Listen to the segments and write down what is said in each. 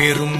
அருட்பெரும்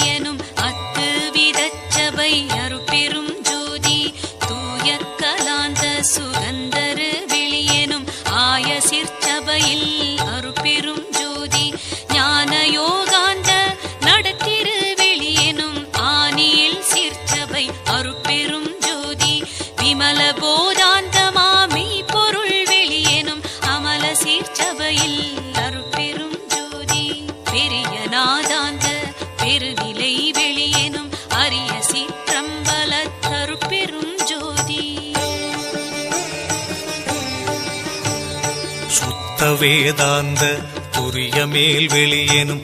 திருச்சபையில் சீர்ச்சபையில் அருட்பெரும் ஜோதி பெரிய நாதாந்த பெருநிலை வெளியேனும் அரிய சிற்றம்பல தருப்பெரும் ஜோதி. சுத்த வேதாந்த புரிய மேல் வெளியேனும்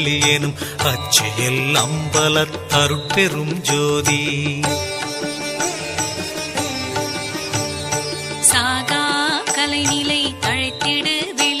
தனிப்பற வெளியெனும் அச்சியல் அம்பல தருப்பெரும் ஜோதி. சாகா கலைநிலை தழைத்திடு வெளியேனும்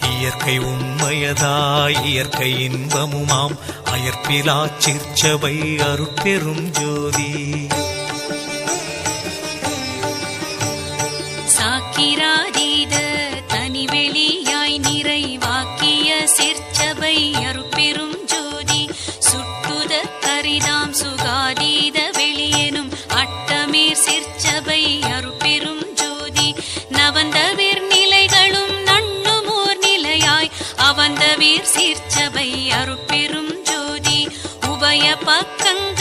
இயற்கை உண்மையதாய் இயற்கை இன்பமுமாம். அயற்பிலா சிற்சபை அருட்பெரும் ஜோதி. சாக்கிராதீத தனிவெளியாய் நிறைவாக்கிய சிற்சபை அருட்பெரும் ஜோதி. சுட்டுத கரிதாம் சுகாதீத வெளியெனும் அட்டமீர் சிற்சபை அருட்பெரும் ஜோதி. நவந்தவிர் அவந்தவீர் ஜோதி உபய பக்கங்கள்